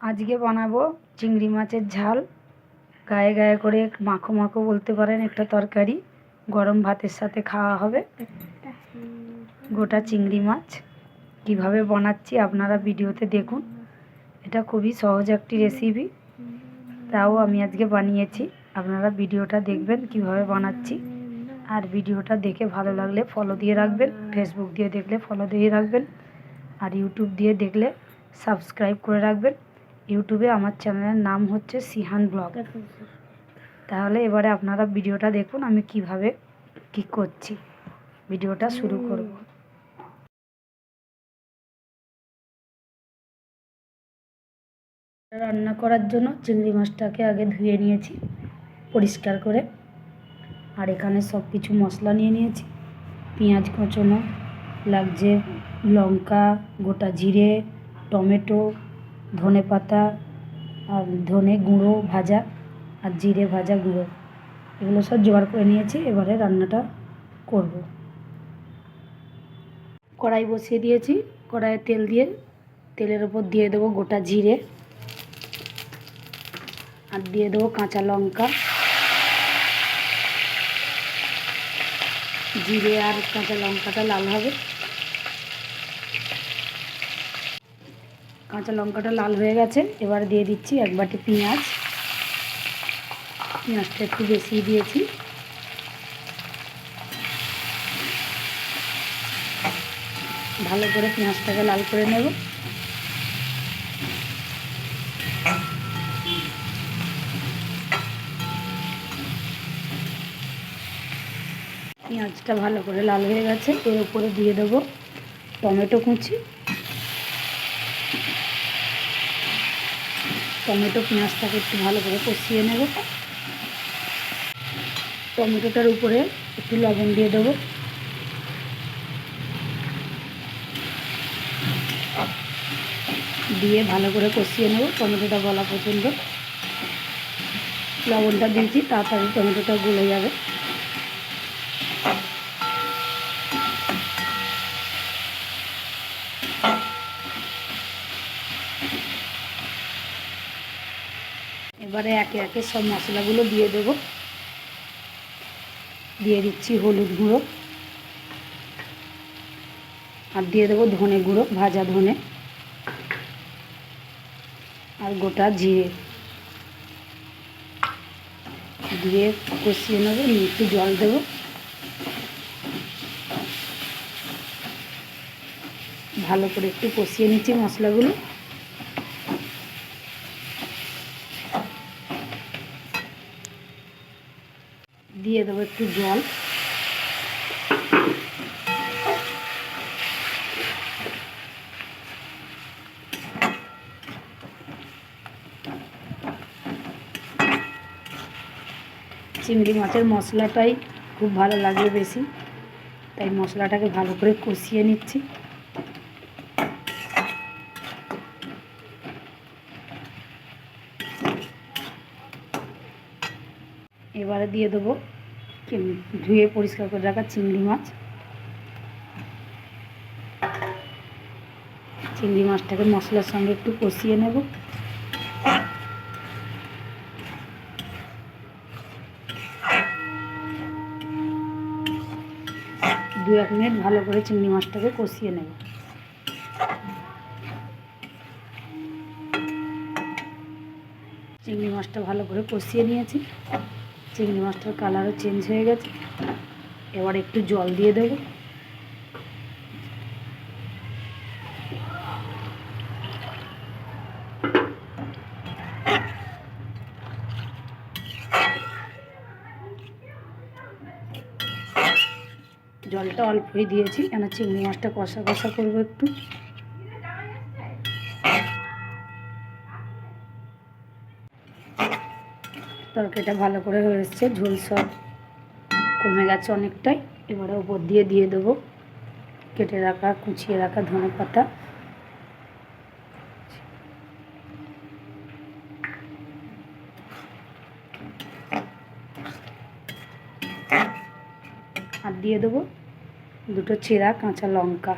আজকে বানাবো চিংড়ি মাছের ঝাল। গায়ে গায়ে করে মাখো মাখো বলতে পারেন একটা তরকারি। গরম ভাতের সাথে খাওয়া হবে। গোটা চিংড়ি মাছ। কীভাবে বানাচ্ছি আপনারা ভিডিওতে দেখুন। এটা খুবই সহজ একটি রেসিপি তাও আমি আজকে বানিয়েছি। আপনারা ভিডিওটা দেখবেন কীভাবে বানাচ্ছি। আর ভিডিওটা দেখে ভালো লাগলে ফলো দিয়ে রাখবেন। ফেসবুক দিয়ে দেখলে ফলো দিয়ে রাখবেন। আর ইউটিউব দিয়ে দেখলে সাবস্ক্রাইব করে রাখবেন। ইউটিউবে আমার চ্যানেলের নাম হচ্ছে সিহান ব্লগ। তাহলে এবারে আপনারা ভিডিওটা দেখুন আমি কীভাবে কি করছি। ভিডিওটা শুরু করব। রান্না করার জন্য চিংড়ি মাছটাকে আগে ধুয়ে নিয়েছি পরিষ্কার করে। আর এখানে সব কিছু মশলা নিয়ে নিয়েছি। পেঁয়াজ কচনো লাগছে লঙ্কা গোটা জিরে টমেটো ধনে পাতা আর ধনে গুঁড়ো ভাজা আর জিরে ভাজা গুঁড়ো। এগুলো সব জোগাড় করে নিয়েছি, এবারে রান্নাটা করব। কড়াই বসিয়ে দিয়েছি, কড়াইয়ে তেল দিয়ে, তেলের ওপর দিয়ে দেবো গোটা জিরে আর দিয়ে দেবো কাঁচা লঙ্কা। জিরে আর কাঁচা লঙ্কাটা লাল হবে। কাঁচা লঙ্কাটা লাল হয়ে গেছে। এবার দিয়ে দিচ্ছি এক বাটি পেঁয়াজ। পেঁয়াজটা একটু বেশি দিয়েছি। ভালো করে পেঁয়াজটাকে লাল করে নেব। পেঁয়াজটা ভালো করে লাল হয়ে গেছে। এর উপরে দিয়ে দেবো টমেটো কুচি। টমেটো পেঁয়াজটাকে একটু ভালো করে কষিয়ে নেব। টমেটোটার উপরে একটু লবণ দিয়ে দেবো। দিয়ে ভালো করে কষিয়ে নেব টমেটোটা গলা পর্যন্ত। লবণটা দিয়েছি, তাড়াতাড়ি টমেটোটা গলে যাবে। এবারে একে একে সব মশলাগুলো দিয়ে দেব। দিয়ে দিচ্ছি হলুদ গুঁড়ো। আর দিয়ে দেবো ধনে গুঁড়ো, ভাজা ধনে। আর গোটা জিরে। দিয়ে কষিয়ে নেব একটু জল দেবো। ভালো করে একটু কষিয়ে নিচ্ছি মশলাগুলো। দিয়ে দেবো একটু জল। চিংড়ি মাছের মশলাটাই খুব ভালো লাগবে বেশি। তাই মশলাটাকে ভালো করে কষিয়ে নিচ্ছি। এবারে দিয়ে দেবো ধুয়ে পরিষ্কার করে রাখা চিংড়ি মাছ। চিংড়ি মাছটাকে মশলার সঙ্গে একটু কষিয়ে নেব। দু এক মিনিট ভালো করে চিংড়ি মাছটাকে কষিয়ে নেব। চিংড়ি মাছটা ভালো করে কষিয়ে নিয়েছি। চিংড়ি মাছটার কালারও চেঞ্জ হয়ে গেছে। এবার একটু জল দিয়ে দেবো। জলটা অল্পই দিয়েছি, কেন চিংড়ি মাছটা কষা কষা করব একটু। তরকারিটা ভালো করে হয়ে এসছে, ঝোল সব কমে গেছে অনেকটাই। এবারে ওপর দিয়ে দিয়ে দেবো, কেটে রাখা, কুচিয়ে রাখা ধনে পাতা। আর দিয়ে দেবো দুটো চেরা কাঁচা লঙ্কা।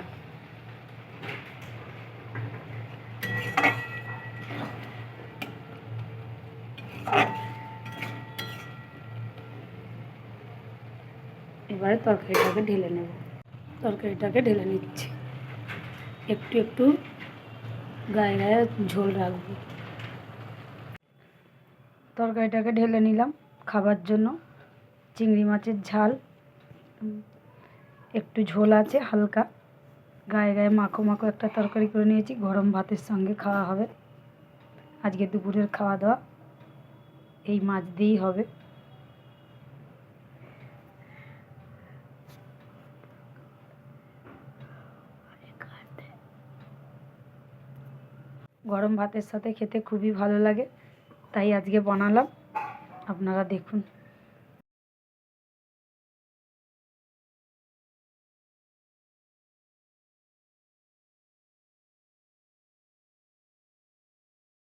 এবারে তরকারিটাকে ঢেলে নেব। তরকারিটাকে ঢেলে নিচ্ছি। একটু একটু গায়ে গায়ে ঝোল রাখব। তরকারিটাকে ঢেলে নিলাম খাবার জন্য। চিংড়ি মাছের ঝাল। একটু ঝোল আছে, হালকা। গায়ে গায়ে মাখো মাখো একটা তরকারি করে নিয়েছি। গরম ভাতের সঙ্গে খাওয়া হবে। আজকে দুপুরের খাওয়া দাওয়া। এই মাছ দিয়েই হবে। গরম ভাতের সাথে খেতে খুবই ভালো লাগে। তাই আজকে বানালাম। আপনারা দেখুন।